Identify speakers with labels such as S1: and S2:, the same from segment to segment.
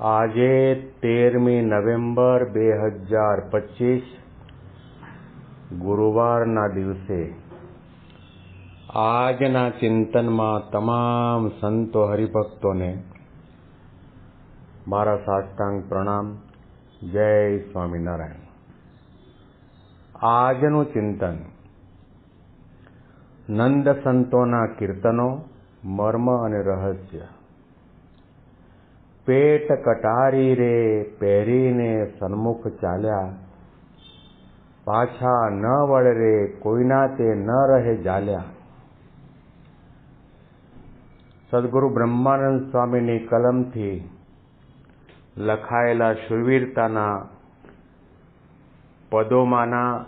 S1: આજે તેરમી નવેમ્બર બે હજાર પચીસ, ગુરુવારના દિવસે. આજના ચિંતનમાં તમામ સંતો હરિભક્તોને મારા સાષ્ટાંગ પ્રણામ. જય સ્વામિનારાયણ. આજનું ચિંતન નંદ સંતોના કીર્તનો, મર્મ અને રહસ્ય. પેટ કટારી રે, પહેરીને સન્મુખ ચાલ્યા. પાછા ન વળે રે, કોઈના તે ન રહે જાલ્યા. સદગુરુ બ્રહ્માનંદ સ્વામીની કલમથી લખાયેલા શુરવીરતાના પદોમાંના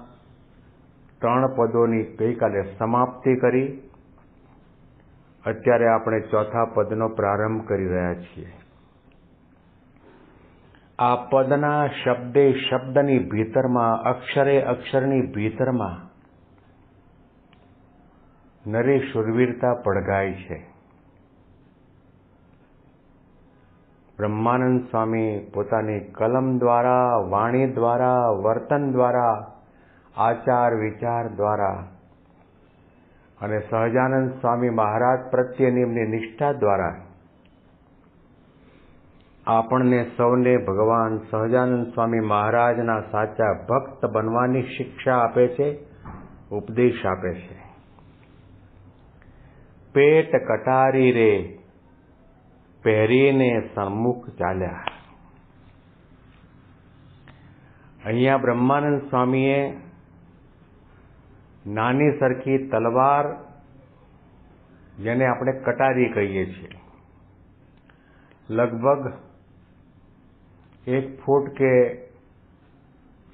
S1: ત્રણ પદોની ગઈકાલે સમાપ્તિ કરી. અત્યારે આપણે ચોથા પદનો પ્રારંભ કરી રહ્યા છીએ. આ પદના શબ્દે શબ્દની ભીતરમાં, અક્ષરે અક્ષરની ભીતરમાં નરી શુરવીરતા પડઘાય છે. બ્રહ્માનંદ સ્વામી પોતાની કલમ દ્વારા, વાણી દ્વારા, વર્તન દ્વારા, આચાર વિચાર દ્વારા અને સહજાનંદ સ્વામી મહારાજ પ્રત્યેની એમની નિષ્ઠા દ્વારા આપણને સૌને ભગવાન સહજાનંદ સ્વામી મહારાજના સાચા ભક્ત બનવાની શિક્ષા આપે છે, ઉપદેશ આપે છે. પેટ કટારી રે, પહેરીને સન્મુખ ચાલ્યા. અહીંયા બ્રહ્માનંદ સ્વામીએ નાની સરખી તલવાર જેને આપણે કટારી કહીએ છીએ. લગભગ એક ફૂટ કે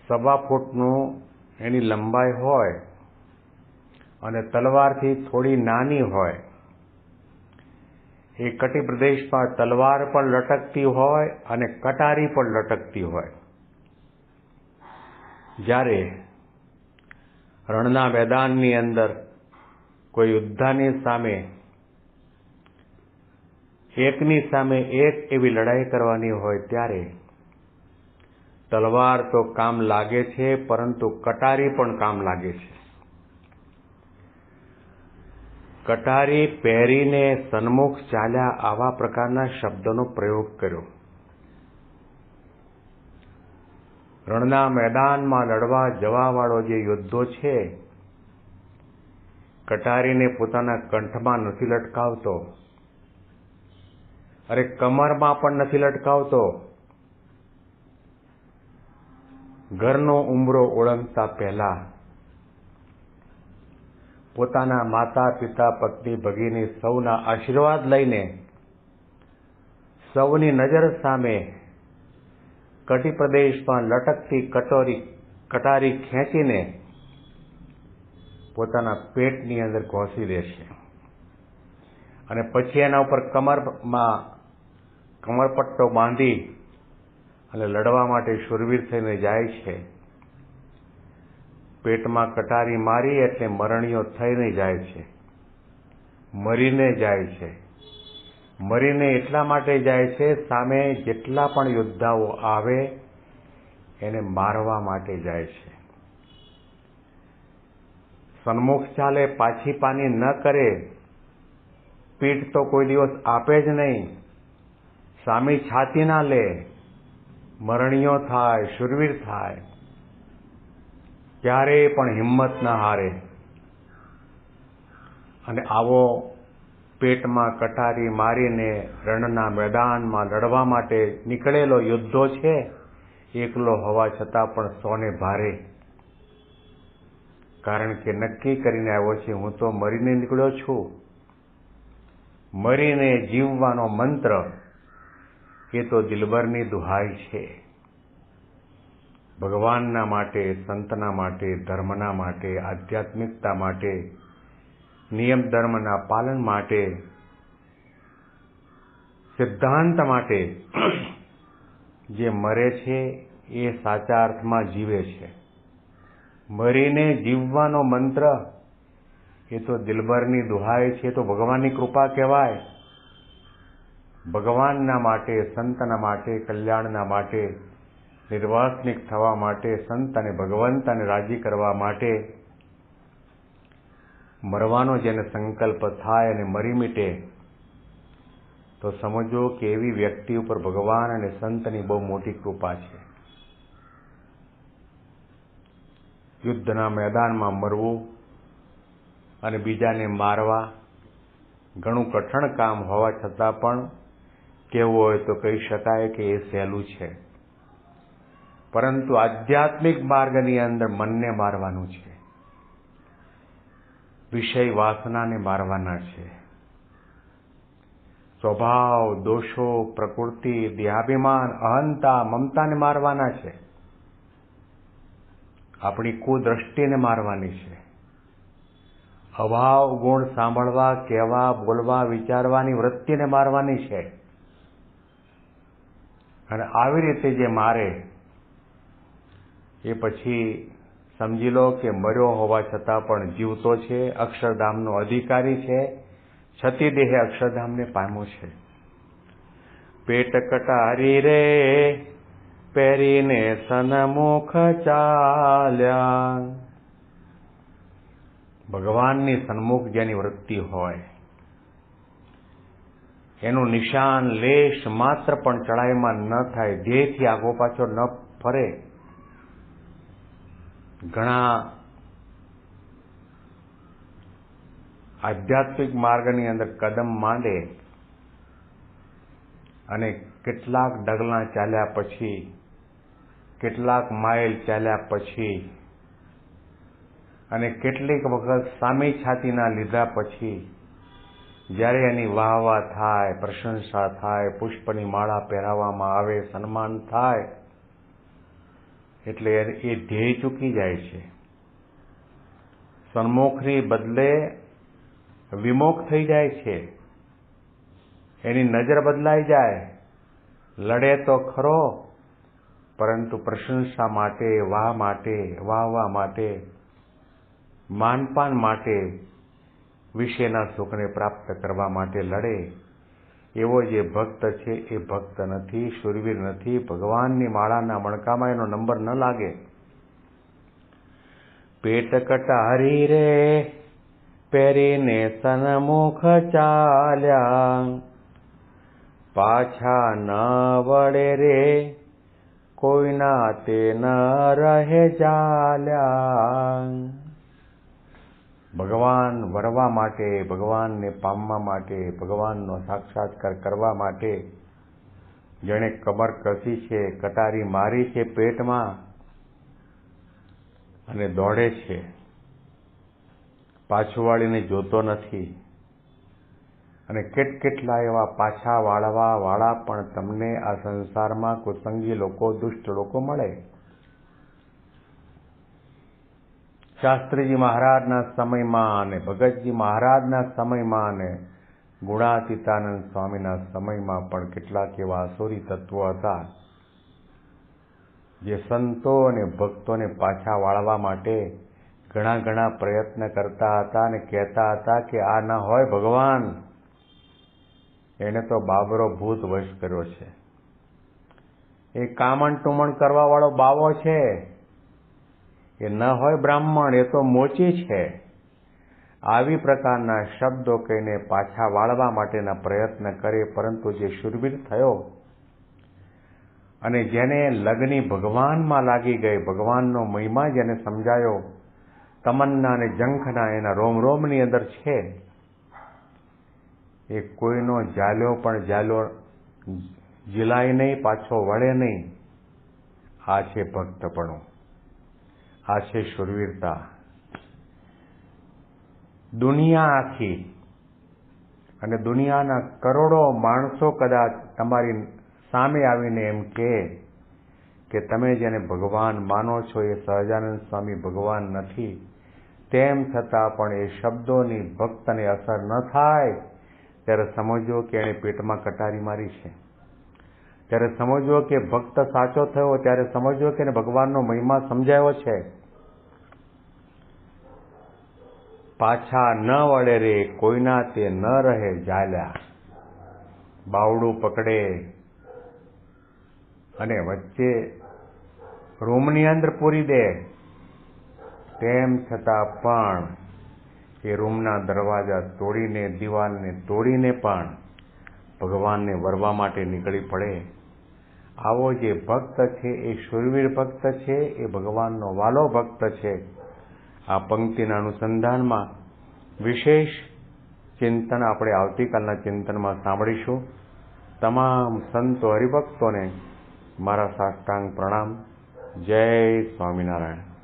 S1: સવા ફૂટનું એની લંબાઈ હોય અને તલવારથી થોડી નાની હોય, એ કટી પ્રદેશમાં તલવાર પણ લટકતી હોય અને કટારી પણ લટકતી હોય. જ્યારે રણના મેદાનની અંદર કોઈ યુદ્ધાની સામે, એકની સામે એક એવી લડાઈ કરવાની હોય, ત્યારે તલવાર તો કામ લાગે છે, પરંતુ કટારી પણ કામ લાગે છે. કટારી પહેરીને સન્મુખ ચાલ્યા આવા પ્રકારના શબ્દનો પ્રયોગ કર્યો. રણના મેદાનમાં લડવા જવાવાળો જે યોદ્ધો છે, કટારીને પોતાના કંઠમાં નથી લટકાવતો. અરે કમરમાં પણ નથી લટકાવતો. ઘરનો ઉમરો ઓળંગતા પહેલા પોતાના માતા, પિતા, પત્ની, ભગીની સૌના આશીર્વાદ લઈને સૌની નજર સામે કટી પ્રદેશમાં લટકતી કટોરી, કટારી ખેંચીને પોતાના પેટની અંદર ઘોસી દેશે. અને પછી એના ઉપર કમરમાં, કમરપટ્ટો બાંધી અને લડવા માટે શુરવીર થઈને જાય છે. પેટમાં કટારી મારી એટલે મરણીઓ થઈને જાય છે. મરીને જાય છે. મરીને એટલા માટે જાય છે, સામે જેટલા પણ યોદ્ધાઓ આવે, એને મારવા માટે જાય છે. સન્મુખ ચાલે, પાછી પાની ન કરે. પીઠ તો કોઈ દિવસ આપે જ નહીં. સામી છાતી ના લે. મરણીઓ થાય, શુરવીર થાય, ક્યારેય પણ હિંમત ના હારે. અને આવો પેટમાં કટારી મારીને રણના મેદાનમાં લડવા માટે નીકળેલો યુદ્ધો છે, એકલો હોવા છતાં પણ સોને ભારે. કારણ કે નક્કી કરીને આવ્યો છે, હું તો મરીને નીકળ્યો છું. મરીને જીવવાનો મંત્ર એ તો દિલબરની દુહાઈ છે. ભગવાનના માટે, સંતના માટે, ધર્મના માટે, આધ્યાત્મિકતા માટે, નિયમ ધર્મના પાલન માટે, સિદ્ધાંત માટે જે મરે છે એ સાચા અર્થમાં જીવે છે. મરીને જીવવાનો મંત્ર, એ તો દિલબરની દુહાઈ છે તો ભગવાનની કૃપા કહેવાય. ભગવાનના માટે, સંતના માટે, કલ્યાણના માટે, નિર્વાસનિક થવા માટે, સંત અને ભગવંતને રાજી કરવા માટે મરવાનો જેને સંકલ્પ થાય અને મરી મીટે, તો સમજો કે એવી વ્યક્તિ ઉપર ભગવાન અને સંતની બહુ મોટી કૃપા છે. યુદ્ધના મેદાનમાં મરવું અને બીજાને મારવા ઘણું કઠણ કામ હોવા છતાં પણ કેવું હોય તો કહી શકાય કે એ સહેલું છે. પરંતુ આધ્યાત્મિક માર્ગની અંદર મનને મારવાનું છે. વિષય વાસનાને મારવાના છે. સ્વભાવ, દોષો, પ્રકૃતિ, દેહાભિમાન, અહંતા, મમતાને મારવાના છે. આપણી કુદ્રષ્ટિને મારવાની છે. અભાવ, ગુણ સાંભળવા, કહેવા, બોલવા, વિચારવાની વૃત્તિને મારવાની છે. અને આવી રીતે જે મારે, એ પછી સમજી લો કે મર્યો હોવા છતાં પણ જીવતો છે, અક્ષરધામનો અધિકારી છે, છતી દેહે અક્ષરધામને પામ્યો છે. પેટ કટારી રે, પહેરીને સનમુખ ચાલ્યા. ભગવાનની સન્મુખ જેની વૃત્તિ હોય એનું નિશાન, લેશ માત્ર પણ ચડાઈમાં ન થાય ધ્યેયથી આગો પાછો ન ફરે. ઘણા આધ્યાત્મિક માર્ગની અંદર કદમ માંડે અને કેટલાક ડગલા ચાલ્યા પછી, કેટલાક માઇલ ચાલ્યા પછી અને કેટલીક વખત સામી છાતીના લીધા પછી જ્યારે એની વાહ વાહ થાય, પ્રશંસા થાય, પુષ્પની માળા પહેરાવવામાં આવે, સન્માન થાય, એટલે એ ધ્યેય ચૂકી જાય છે. સન્મુખની બદલે વિમુખ થઈ જાય છે. એની નજર બદલાઈ જાય. લડે તો ખરો, પરંતુ પ્રશંસા માટે, વાહ માટે વાહ વાહ માટે, માનપાન માટે વિશેના સુખને પ્રાપ્ત કરવા માટે લડે. એવો જે ભક્ત છે એ ભક્ત નથી, શુરવીર નથી, ભગવાનની માળાના મણકામાં એનો નંબર ન લાગે. પેટ કટારી રે, પહેરીને સનમુખ ચાલ્યા. પાછા ન વળે રે, કોઈના તે ન રહે ચાલ્યા ભગવાન વરવા માટે, ભગવાનને પામવા માટે, ભગવાનનો સાક્ષાત્કાર કરવા માટે જેણે કમર કસી છે કટારી મારી છે પેટમાં અને દોડે છે. પાછું વાળીને જોતો નથી. અને કેટ કેટલા એવા પાછા વાળવા વાળા પણ તમને આ સંસારમાં કુસંગી લોકો, દુષ્ટ લોકો મળે. શાસ્ત્રીજી મહારાજના સમયમાં અને ભગતજી મહારાજના સમયમાં અને ગુણાતીતાનંદ સ્વામીના સમયમાં પણ કેટલાક એવા અસુરી તત્વો હતા, જે સંતો અને ભક્તોને પાછા વાળવા માટે ઘણા ઘણા પ્રયત્ન કરતા હતા અને કહેતા હતા કે આ ના હોય ભગવાન. એને તો બાબરો ભૂત વશ કર્યો છે. એ કામણ ટુમણ કરવા વાળો બાવો છે. એ ન હોય બ્રાહ્મણ, એ તો મોચી છે. આવી પ્રકારના શબ્દો કહીને પાછા વાળવા માટેના પ્રયત્ન કરે, પરંતુ જે શુરવીર થયો અને જેને લગ્ની ભગવાનમાં લાગી ગઈ, ભગવાનનો મહિમા જેને સમજાયો, તમન્ના અને જંખના એના રોમ રોમની અંદર છે. એ કોઈનો જાલ્યો પણ જાલ્યો જીલાય નહીં, પાછો વળે નહીં. આ છે ભક્તપણું. આ છે શુરવીરતા. દુનિયા આખી અને દુનિયાના કરોડો માણસો કદાચ તમારી સામે આવીને એમ કહે કે તમે જેને ભગવાન માનો છો એ સહજાનંદ સ્વામી ભગવાન નથી. તેમ છતાં પણ એ શબ્દોની ભક્તને અસર ન થાય. ત્યારે સમજો કે એણે પેટમાં કટારી મારી છે. ત્યારે સમજો કે ભક્ત સાચો થયો, ત્યારે સમજો કે ભગવાનનો મહિમા સમજાયો છે. પાછા ન વળે રે, કોઈના તે ન રહે જાલ્યા બાવડું પકડે અને વચ્ચે રૂમની અંદર પૂરી દે. તેમ છતાં પણ એ રૂમના દરવાજા તોડીને, દિવાલને તોડીને પણ ભગવાનને વરવા માટે નીકળી પડે. આવો જે ભક્ત છે, એ શુરવીર ભક્ત છે, એ ભગવાનનો વાલો ભક્ત છે. આ પંક્તિના અનુસંધાનમાં વિશેષ ચિંતન આપણે આવતીકાલના ચિંતનમાં સાંભળીશું. તમામ સંતો હરિભક્તોને મારા સાષ્ટાંગ પ્રણામ. જય સ્વામિનારાયણ.